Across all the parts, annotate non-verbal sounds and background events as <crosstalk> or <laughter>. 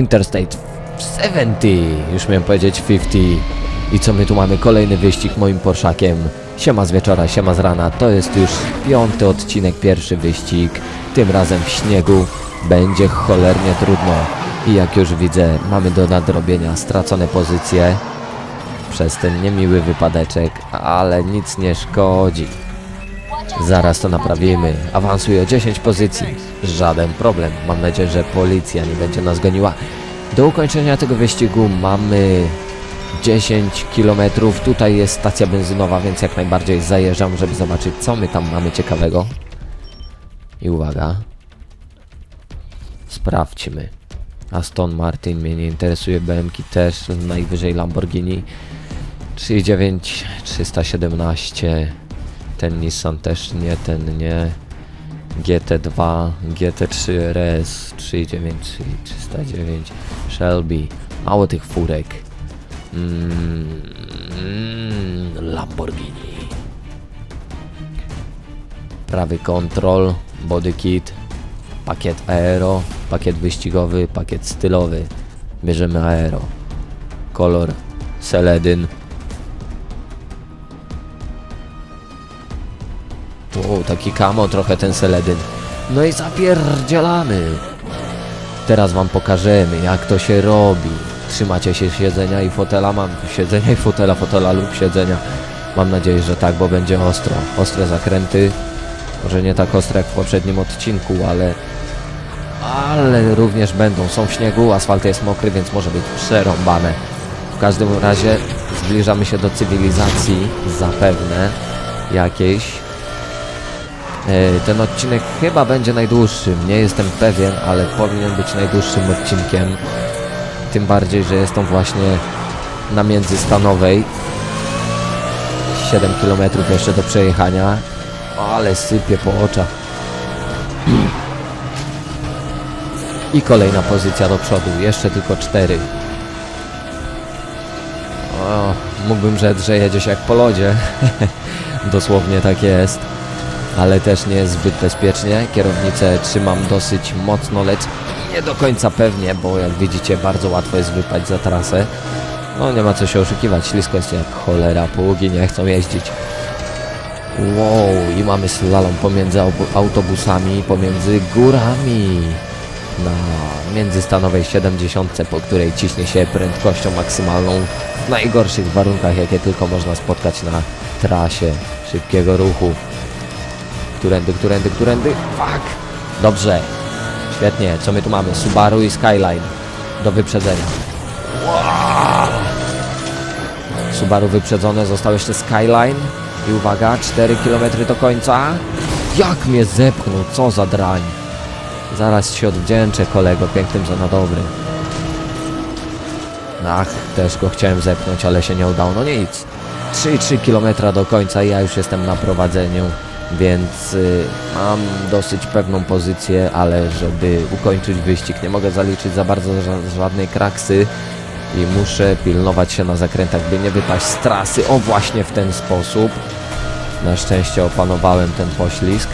Interstate 70, już miałem powiedzieć 50. I co my tu mamy? Kolejny wyścig moim Porszakiem. Siema z wieczora, siema z rana. To jest już piąty odcinek, pierwszy wyścig. Tym razem w śniegu. Będzie cholernie trudno. I jak już widzę, mamy do nadrobienia stracone pozycje przez ten niemiły wypadeczek, ale nic nie szkodzi. Zaraz to naprawimy. Awansuję o 10 pozycji. Żaden problem. Mam nadzieję, że policja nie będzie nas goniła. Do ukończenia tego wyścigu mamy 10 km. Tutaj jest stacja benzynowa, więc jak najbardziej zajeżdżam, żeby zobaczyć, co my tam mamy ciekawego. I uwaga. Sprawdźmy. Aston Martin mnie nie interesuje, BMK też, najwyżej Lamborghini. 39, 317. Ten Nissan też nie, ten nie. GT2, GT3 RS, 393, 309, Shelby. Mało tych furek. Mm, Lamborghini. Prawy kontrol, body kit, pakiet aero, pakiet wyścigowy, pakiet stylowy. Bierzemy aero. Kolor seledyn. O, taki kamo trochę ten seledyn. No i zapierdzielamy. Teraz wam pokażemy jak to się robi. Trzymacie się siedzenia i fotela, mam siedzenia i fotela, fotela lub siedzenia. Mam nadzieję, że tak, bo będzie ostro. Ostre zakręty. Może nie tak ostre jak w poprzednim odcinku, ale... Ale również będą. Są w śniegu, asfalt jest mokry, więc może być przerąbane. W każdym razie zbliżamy się do cywilizacji, zapewne jakiejś. E, Ten odcinek chyba będzie najdłuższym, nie jestem pewien, ale powinien być najdłuższym odcinkiem. Tym bardziej, że jest on właśnie na międzystanowej. 7 km jeszcze do przejechania. Ale sypie po oczach. I kolejna pozycja do przodu, jeszcze tylko 4. O, mógłbym rzec, że jedzie się jak po lodzie. <laughs> Dosłownie tak jest ale też nie jest zbyt bezpiecznie. Kierownicę trzymam dosyć mocno, lecz nie do końca pewnie, bo jak widzicie bardzo łatwo jest wypaść za trasę. No nie ma co się oszukiwać, ślisko jest jak cholera, poługi nie chcą jeździć. Wow, i mamy slalom pomiędzy autobusami, pomiędzy górami. Na międzystanowej 70, po której ciśnie się prędkością maksymalną w najgorszych warunkach, jakie tylko można spotkać na trasie szybkiego ruchu. Którędy, którędy, którędy? Fuck! Dobrze. Świetnie. Co my tu mamy? Subaru i Skyline. Do wyprzedzenia. Subaru wyprzedzone. Został jeszcze Skyline. I uwaga, 4 km do końca. Jak mnie zepchnął, co za drań. Zaraz się odwdzięczę kolego, pięknym za na dobry. Ach, też go chciałem zepchnąć, ale się nie udało. No nic. 3-3 km do końca i ja już jestem na prowadzeniu, więc y, mam dosyć pewną pozycję, ale żeby ukończyć wyścig nie mogę zaliczyć za bardzo ża- żadnej kraksy i muszę pilnować się na zakrętach, by nie wypaść z trasy. O właśnie w ten sposób. Na szczęście opanowałem ten poślizg.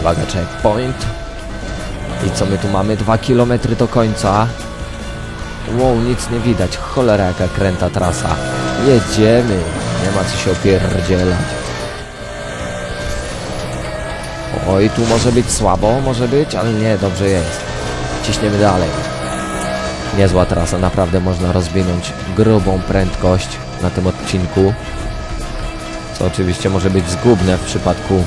Uwaga, checkpoint. I co my tu mamy? 2 km do końca. Wow, nic nie widać. Cholera jaka kręta trasa. Jedziemy. Nie ma co się opierdzielać. Oj, tu może być słabo, może być, ale nie, dobrze jest. Ciśniemy dalej. Niezła trasa, naprawdę można rozwinąć grubą prędkość na tym odcinku. Co oczywiście może być zgubne w przypadku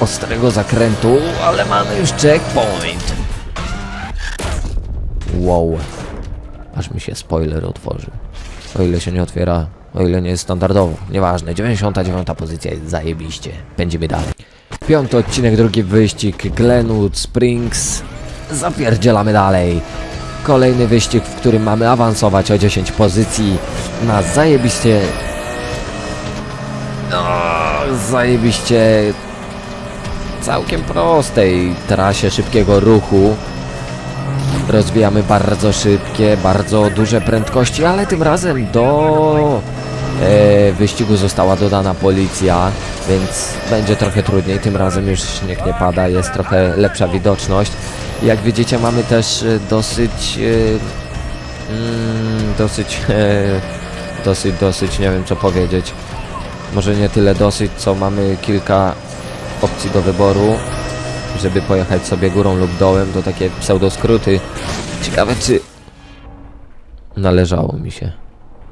ostrego zakrętu, ale mamy już checkpoint. Wow. Aż mi się spoiler otworzył. O ile się nie otwiera, o ile nie jest standardowo. Nieważne, 99 pozycja jest zajebiście. Będziemy dalej. Piąty odcinek, drugi wyścig Glenwood Springs. Zapierdzielamy dalej. Kolejny wyścig, w którym mamy awansować o 10 pozycji na zajebiście... No, zajebiście całkiem prostej trasie szybkiego ruchu. Rozwijamy bardzo szybkie, bardzo duże prędkości, ale tym razem do wyścigu została dodana policja, więc będzie trochę trudniej. Tym razem już śnieg nie pada, jest trochę lepsza widoczność. Jak widzicie, mamy też e, dosyć... e, mm, dosyć... <laughs> e, dosyć, dosyć, nie wiem co powiedzieć. Może nie tyle dosyć, co mamy kilka opcji do wyboru, żeby pojechać sobie górą lub dołem, to takie pseudoskróty. Ciekawe, czy należało mi się.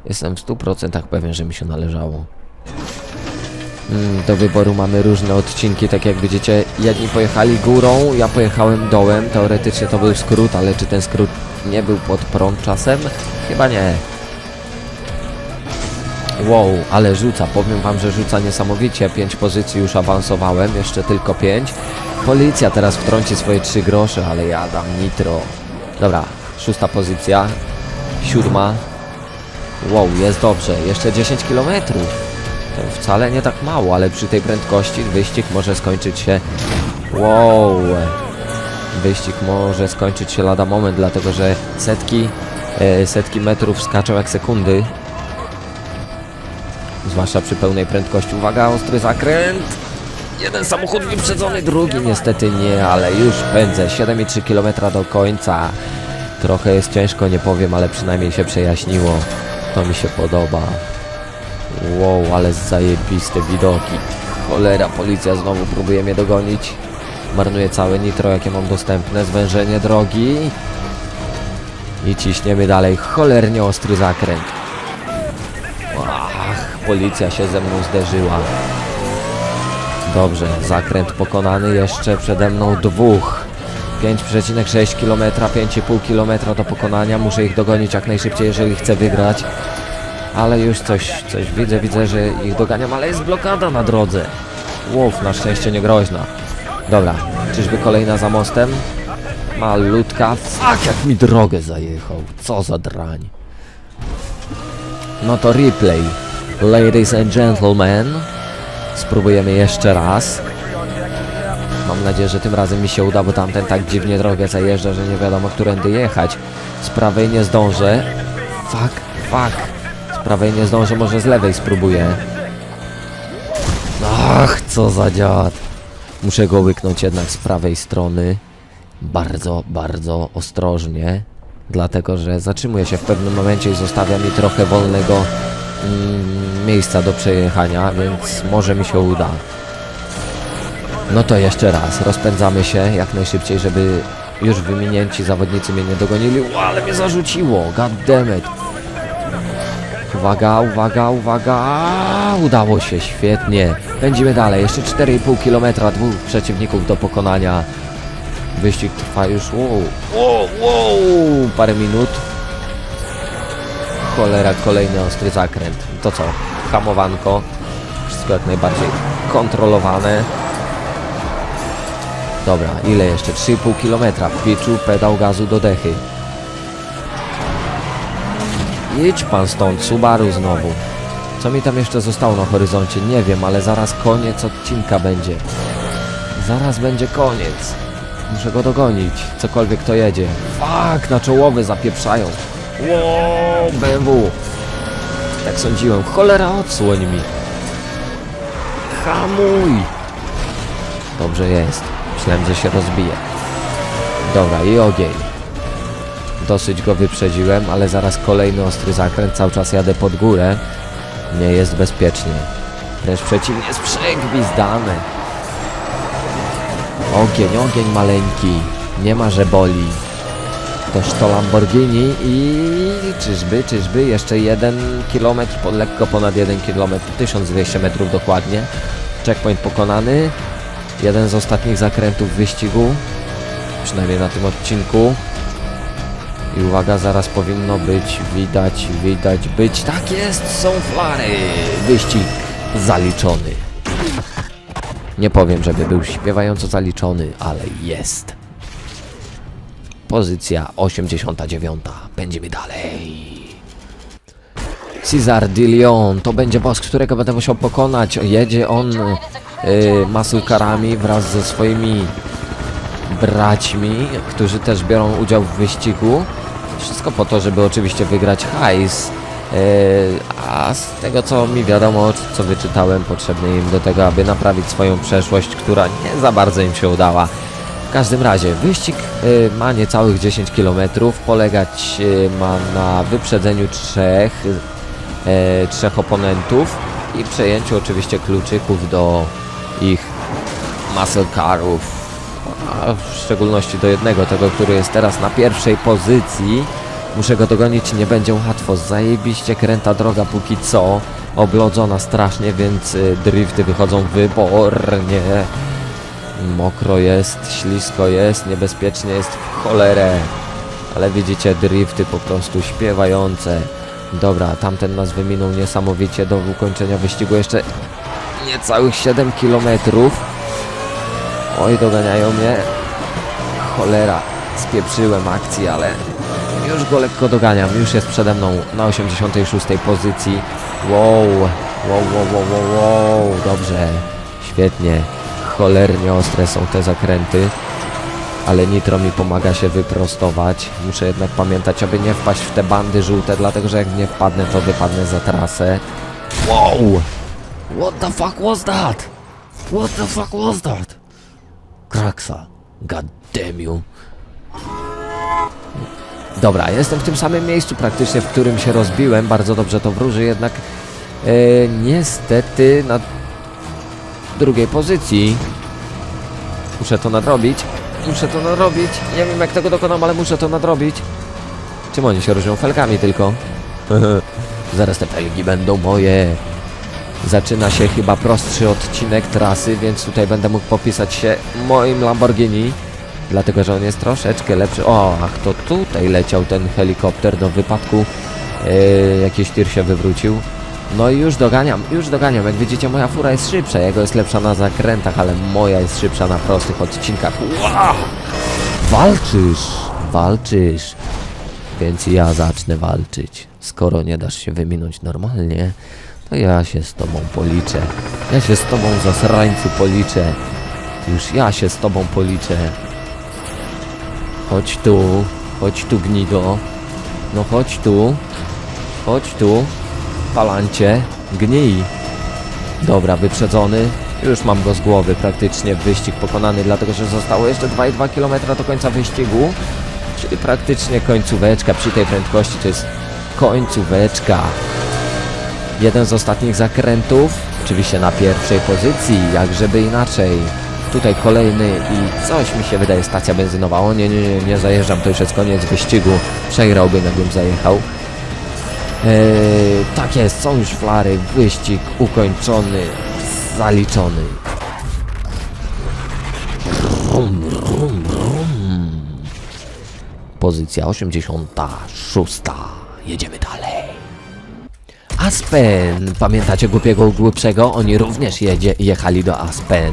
Jestem w 100% pewien, że mi się należało. Mm, Do wyboru mamy różne odcinki, tak jak widzicie, jedni pojechali górą, ja pojechałem dołem, teoretycznie to był skrót, ale czy ten skrót nie był pod prąd czasem? Chyba nie. Wow, ale rzuca, powiem wam, że rzuca niesamowicie, 5 pozycji już awansowałem, jeszcze tylko 5. Policja teraz wtrąci swoje 3 grosze, ale ja dam nitro. Dobra, szósta pozycja, siódma. Wow, jest dobrze, jeszcze 10 kilometrów. To wcale nie tak mało, ale przy tej prędkości wyścig może skończyć się... Wow! Wyścig może skończyć się lada moment, dlatego że setki, e, setki metrów skaczą jak sekundy. Zwłaszcza przy pełnej prędkości. Uwaga, ostry zakręt! Jeden samochód wyprzedzony, drugi niestety nie, ale już pędzę. 7,3 km do końca. Trochę jest ciężko, nie powiem, ale przynajmniej się przejaśniło. To mi się podoba. Wow, ale zajebiste widoki. Cholera, policja znowu próbuje mnie dogonić. Marnuję całe nitro, jakie mam dostępne. Zwężenie drogi. I ciśniemy dalej. Cholernie ostry zakręt. Ach, policja się ze mną zderzyła. Dobrze, zakręt pokonany. Jeszcze przede mną dwóch. 5,6 km, 5,5 km do pokonania. Muszę ich dogonić jak najszybciej, jeżeli chcę wygrać. Ale już coś, coś widzę, widzę, że ich doganiam, ale jest blokada na drodze. Łów, na szczęście nie groźna. Dobra, czyżby kolejna za mostem? Malutka. Fuck, jak mi drogę zajechał. Co za drań. No to replay. Ladies and gentlemen. Spróbujemy jeszcze raz. Mam nadzieję, że tym razem mi się uda, bo tamten tak dziwnie drogę zajeżdża, że nie wiadomo, którędy jechać. Z prawej nie zdążę. Fuck, fuck. Z prawej nie zdążę, może z lewej spróbuję. Ach, co za dziad. Muszę go łyknąć jednak z prawej strony. Bardzo, bardzo ostrożnie. Dlatego, że zatrzymuje się w pewnym momencie i zostawia mi trochę wolnego mm, miejsca do przejechania, więc może mi się uda. No to jeszcze raz, rozpędzamy się jak najszybciej, żeby już wyminięci zawodnicy mnie nie dogonili. Ło, ale mnie zarzuciło, god damn it. Uwaga, uwaga, uwaga, udało się, świetnie. Pędzimy dalej, jeszcze 4,5 km, dwóch przeciwników do pokonania. Wyścig trwa już, wow, wow, wow, parę minut. Cholera, kolejny ostry zakręt. To co, hamowanko, wszystko jak najbardziej kontrolowane. Dobra, ile jeszcze? 3,5 km. W piczu pedał gazu do dechy. Idź pan stąd, Subaru znowu. Co mi tam jeszcze zostało na horyzoncie? Nie wiem, ale zaraz koniec odcinka będzie. Zaraz będzie koniec. Muszę go dogonić, cokolwiek to jedzie. Fuck, na czołowy zapieprzają. Wow, BMW. Tak sądziłem. Cholera, odsłoń mi. Hamuj. Dobrze jest. Myślałem, że się rozbije. Dobra, i ogień. Dosyć go wyprzedziłem, ale zaraz kolejny ostry zakręt. Cały czas jadę pod górę. Nie jest bezpiecznie. Wręcz przeciwnie, jest przegwizdane. Ogień, ogień maleńki. Nie ma, że boli. Toż to Lamborghini i czyżby, czyżby jeszcze jeden kilometr, lekko ponad jeden kilometr, 1200 metrów dokładnie. Checkpoint pokonany. Jeden z ostatnich zakrętów wyścigu, przynajmniej na tym odcinku. I uwaga, zaraz powinno być, widać, widać być. Tak jest, są flary. Wyścig zaliczony. Nie powiem, żeby był śpiewająco zaliczony, ale jest. Pozycja 89. Będziemy dalej. Cesar de to będzie boss, którego będę musiał pokonać. Jedzie on y, masulkarami wraz ze swoimi braćmi, którzy też biorą udział w wyścigu. Wszystko po to, żeby oczywiście wygrać hajs. Yy, a z tego co mi wiadomo, co wyczytałem, potrzebny im do tego, aby naprawić swoją przeszłość, która nie za bardzo im się udała. W każdym razie, wyścig y, ma niecałych 10 km, polegać y, ma na wyprzedzeniu trzech, y, trzech oponentów i przejęciu oczywiście kluczyków do ich muscle carów, a w szczególności do jednego, tego, który jest teraz na pierwszej pozycji. Muszę go dogonić, nie będzie łatwo, zajebiście kręta droga póki co, oblodzona strasznie, więc y, drifty wychodzą wybornie. Mokro jest, ślisko jest, niebezpiecznie jest w cholerę. Ale widzicie, drifty po prostu śpiewające. Dobra, tamten nas wyminął niesamowicie do ukończenia wyścigu jeszcze niecałych 7 km. Oj, doganiają mnie. Cholera, spieprzyłem akcji, ale już go lekko doganiam. Już jest przede mną na 86 pozycji. Wow, wow, wow, wow, wow, wow. dobrze, świetnie. Cholernie ostre są te zakręty, ale nitro mi pomaga się wyprostować. Muszę jednak pamiętać, aby nie wpaść w te bandy żółte, dlatego że jak nie wpadnę, to wypadnę za trasę. Wow! What the fuck was that? What the fuck was that? Kraksa. God damn you. Dobra, jestem w tym samym miejscu praktycznie, w którym się rozbiłem. Bardzo dobrze to wróży, jednak e, niestety na drugiej pozycji. Muszę to nadrobić. Muszę to nadrobić. Nie wiem jak tego dokonam, ale muszę to nadrobić. Czym oni się różnią? Felgami tylko. <laughs> Zaraz te felgi będą moje. Zaczyna się chyba prostszy odcinek trasy, więc tutaj będę mógł popisać się moim Lamborghini. Dlatego, że on jest troszeczkę lepszy. O, ach, to tutaj leciał ten helikopter do wypadku. Yy, jakiś tir się wywrócił. No i już doganiam, już doganiam. Jak widzicie, moja fura jest szybsza. Jego jest lepsza na zakrętach, ale moja jest szybsza na prostych odcinkach. Wow! Walczysz, walczysz. Więc ja zacznę walczyć. Skoro nie dasz się wyminąć normalnie, to ja się z tobą policzę. Ja się z tobą zasrańcu policzę. Już ja się z tobą policzę. Chodź tu, chodź tu gnido. No chodź tu, chodź tu, palancie, gnij. Dobra, wyprzedzony. Już mam go z głowy praktycznie. Wyścig pokonany, dlatego że zostało jeszcze 2,2 km do końca wyścigu. Czyli praktycznie końcóweczka. Przy tej prędkości to jest końcóweczka. Jeden z ostatnich zakrętów, oczywiście na pierwszej pozycji, jak żeby inaczej. Tutaj kolejny i coś mi się wydaje stacja benzynowa. O nie, nie, nie, nie zajeżdżam, to już jest koniec wyścigu. Przegrałbym, jakbym zajechał. Eee, tak jest, są już flary, wyścig ukończony, zaliczony. Rum, rum, rum. Pozycja 86. Jedziemy dalej. Aspen! Pamiętacie głupiego głupszego? Oni również jedzie, jechali do Aspen.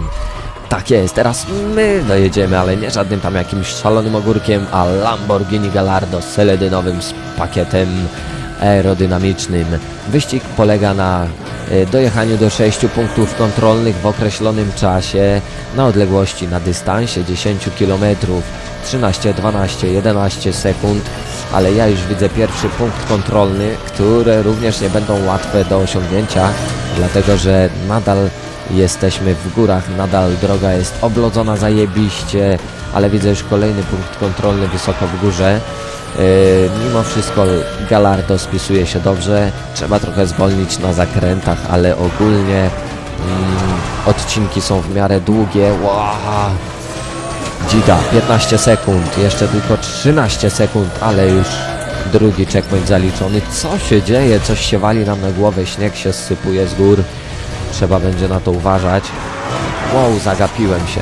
Tak jest, teraz my dojedziemy, ale nie żadnym tam jakimś szalonym ogórkiem, a Lamborghini Gallardo z seledynowym z pakietem aerodynamicznym. Wyścig polega na e, dojechaniu do 6 punktów kontrolnych w określonym czasie na odległości na dystansie 10 km 13, 12, 11 sekund, ale ja już widzę pierwszy punkt kontrolny, które również nie będą łatwe do osiągnięcia, dlatego że nadal jesteśmy w górach, nadal droga jest oblodzona zajebiście, ale widzę już kolejny punkt kontrolny wysoko w górze. Yy, mimo wszystko Galardo spisuje się dobrze, trzeba trochę zwolnić na zakrętach, ale ogólnie mm, odcinki są w miarę długie. Wow. Dzida, 15 sekund, jeszcze tylko 13 sekund, ale już drugi checkpoint zaliczony. Co się dzieje? Coś się wali nam na głowę, śnieg się zsypuje z gór. Trzeba będzie na to uważać. Wow, zagapiłem się.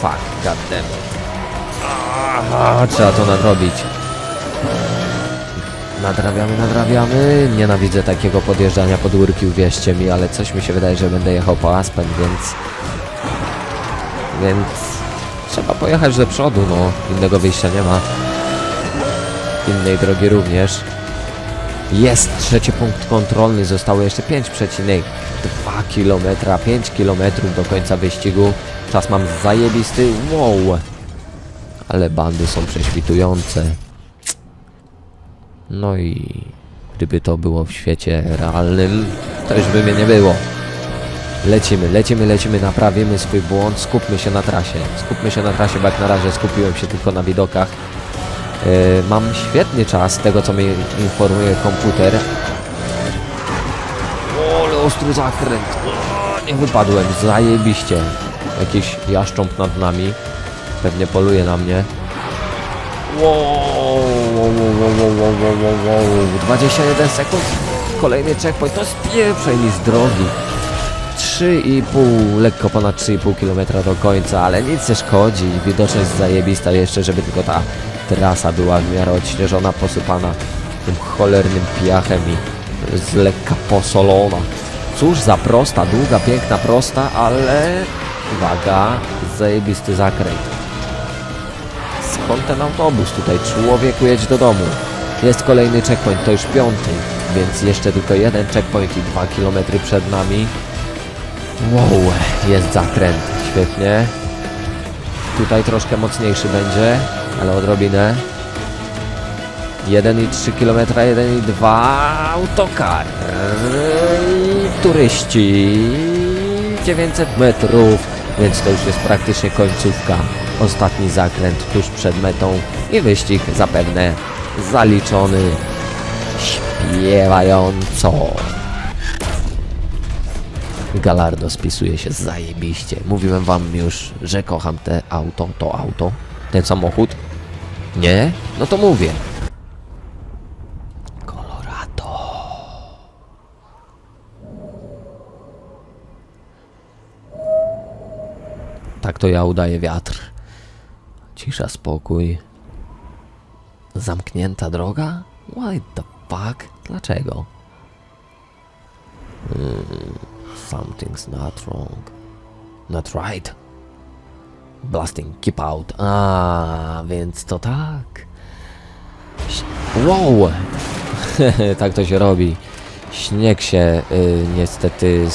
Fuck, goddammit. Trzeba to nadrobić. Nadrabiamy, nadrabiamy. Nienawidzę takiego podjeżdżania pod górki, uwierzcie mi, ale coś mi się wydaje, że będę jechał po Aspen, więc... Więc... Trzeba pojechać do przodu, no. Innego wyjścia nie ma. Innej drogi również. Jest trzeci punkt kontrolny, zostało jeszcze 5,2 km, 5 km do końca wyścigu. Czas mam zajebisty, wow! Ale bandy są prześwitujące. No i gdyby to było w świecie realnym, to już by mnie nie było. Lecimy, lecimy, lecimy, naprawimy swój błąd, skupmy się na trasie. Skupmy się na trasie, bo jak na razie skupiłem się tylko na widokach. Yy, mam świetny czas, tego co mi informuje komputer. O, ale ostry zakręt. O, nie wypadłem, zajebiście. Jakiś jaszcząb nad nami. Pewnie poluje na mnie. Wow, wow, wow, wow, wow, wow, wow, wow. 21 sekund. Kolejny checkpoint. To spieprzaj mi z drogi. 3,5, lekko ponad 3,5 km do końca, ale nic nie szkodzi. Widoczność zajebista jeszcze, żeby tylko ta trasa była w miarę odśnieżona, posypana tym cholernym piachem i z lekka posolona. Cóż za prosta, długa, piękna, prosta, ale uwaga, zajebisty zakręt. Skąd ten autobus tutaj? Człowieku, jedź do domu. Jest kolejny checkpoint, to już piąty, więc jeszcze tylko jeden checkpoint i 2 km przed nami. Wow, jest zakręt, świetnie. Tutaj troszkę mocniejszy będzie, ale odrobinę. 1,3 km, 1,2 autokar. Turyści. 900 metrów, więc to już jest praktycznie końcówka. Ostatni zakręt tuż przed metą i wyścig zapewne zaliczony śpiewająco. Galardo spisuje się zajebiście. Mówiłem wam już, że kocham te auto, to auto, ten samochód. Nie? No to mówię. Colorado. Tak to ja udaję wiatr. Cisza, spokój. Zamknięta droga? What the fuck? Dlaczego? Something's not wrong. Not right. Blasting, keep out. A, więc to tak. Wow! <laughs> tak to się robi. Śnieg się y, niestety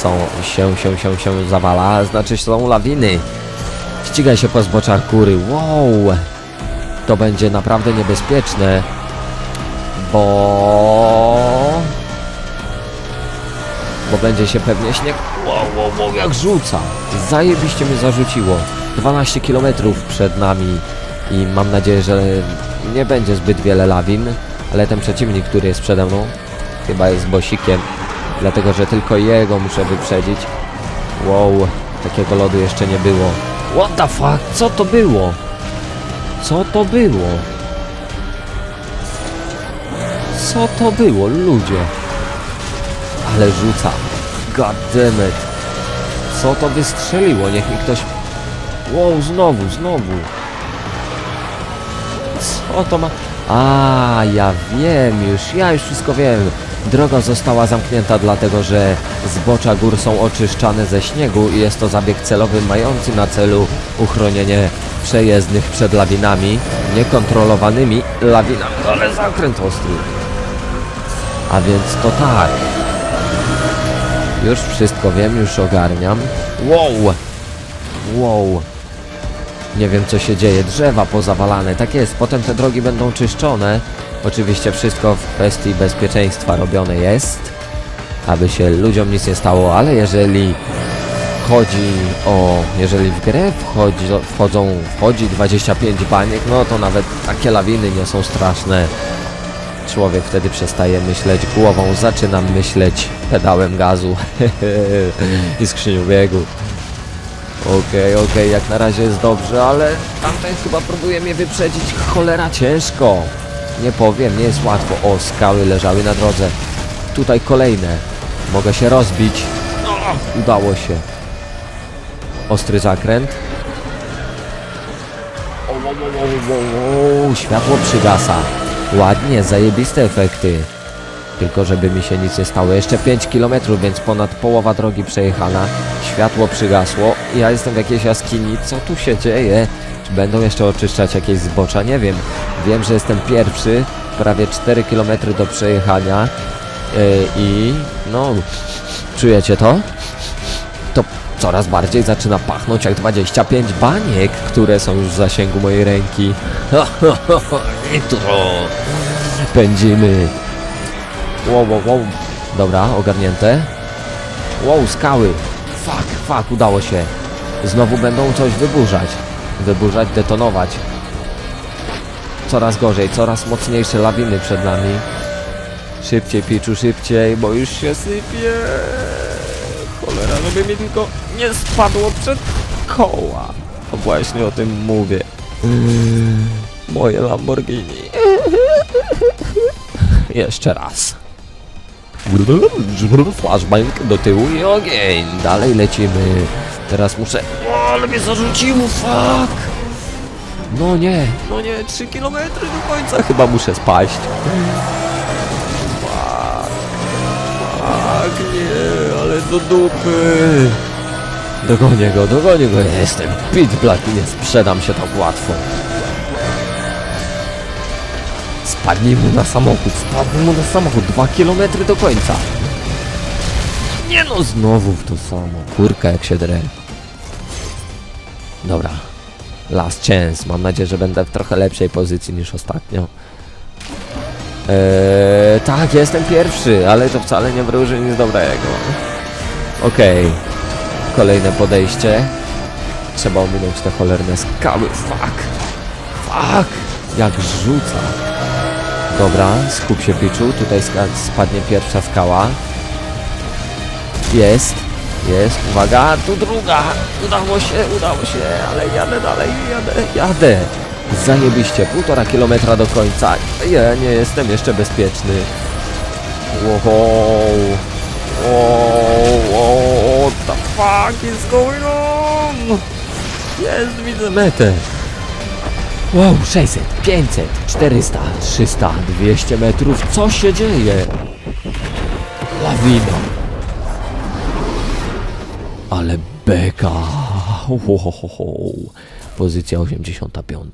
są, się, się, się, się zawala, znaczy są lawiny. Ścigaj się po zboczach góry. Wow! To będzie naprawdę niebezpieczne, bo bo będzie się pewnie śnieg. Wow, wow, wow, jak rzuca! Zajebiście mnie zarzuciło. 12 km przed nami i mam nadzieję, że nie będzie zbyt wiele lawin, ale ten przeciwnik, który jest przede mną, chyba jest bosikiem, dlatego że tylko jego muszę wyprzedzić. Wow, takiego lodu jeszcze nie było. What the fuck? Co to było? Co to było? Co to było, ludzie? Ale rzuca. God. Co to wystrzeliło? Niech mi ktoś... Wow, znowu, znowu. Co to ma... A, ja wiem już, ja już wszystko wiem. Droga została zamknięta dlatego, że zbocza gór są oczyszczane ze śniegu i jest to zabieg celowy mający na celu uchronienie przejezdnych przed lawinami, niekontrolowanymi lawinami. Ale zakręt ostry. A więc to tak. Już wszystko wiem, już ogarniam. Wow! Wow! Nie wiem co się dzieje, drzewa pozawalane, tak jest, potem te drogi będą czyszczone. Oczywiście wszystko w kwestii bezpieczeństwa robione jest, aby się ludziom nic nie stało, ale jeżeli chodzi o, jeżeli w grę wchodzi, wchodzą, wchodzi 25 baniek, no to nawet takie lawiny nie są straszne. Człowiek wtedy przestaje myśleć głową, zaczynam myśleć pedałem gazu <laughs> i skrzynią biegu. Okej, okej, jak na razie jest dobrze, ale tamten chyba próbuje mnie wyprzedzić. Cholera ciężko. Nie powiem, nie jest łatwo. O, skały leżały na drodze. Tutaj kolejne. Mogę się rozbić. Udało się. Ostry zakręt. O, o, światło przygasa. Ładnie, zajebiste efekty. Tylko żeby mi się nic nie stało. Jeszcze 5 km, więc ponad połowa drogi przejechana. Światło przygasło. Ja jestem w jakiejś jaskini. Co tu się dzieje? Czy będą jeszcze oczyszczać jakieś zbocza? Nie wiem. Wiem, że jestem pierwszy. Prawie 4 km do przejechania. Yy, I no, czujecie to? Coraz bardziej zaczyna pachnąć jak 25 baniek, które są już w zasięgu mojej ręki. Nitro! Pędzimy. Wow, wow, wow. Dobra, ogarnięte. Wow, skały. Fuck, fuck, udało się. Znowu będą coś wyburzać. Wyburzać, detonować. Coraz gorzej, coraz mocniejsze lawiny przed nami. Szybciej, Piczu, szybciej, bo już się sypie. Cholera, żeby mi tylko nie spadło przed koła. No właśnie o tym mówię. Moje Lamborghini. <laughs> Jeszcze raz. Flashbang do tyłu i ogień. Dalej lecimy. Teraz muszę... O, ale mnie zarzuciło, fuck! No nie, no nie, 3 km do końca chyba muszę spaść. Fuck, fuck, nie, ale do dupy. Dogonię go, dogonię go, ja jestem Pit Black i nie sprzedam się tak łatwo. Spadnij mu na samochód, spadnij mu na samochód, 2 km do końca. Nie no, znowu w to samo, kurka jak się drę. Dobra, last chance, mam nadzieję, że będę w trochę lepszej pozycji niż ostatnio. Eee, tak, jestem pierwszy, ale to wcale nie wróży nic dobrego. Okej, kolejne podejście. Trzeba ominąć te cholerne skały, fuck, fuck, jak rzuca. Dobra, skup się Piczu, tutaj spadnie pierwsza skała. Jest, jest, uwaga, tu druga, udało się, udało się, ale jadę dalej, jadę, jadę. Zajebiście, półtora kilometra do końca, ja nie jestem jeszcze bezpieczny. Wow, wow, what the fuck is going on? Jest, widzę metę. Wow, 600, 500, 400, 300, 200 metrów. Co się dzieje? Lawina. Ale beka. Wow. Pozycja 85.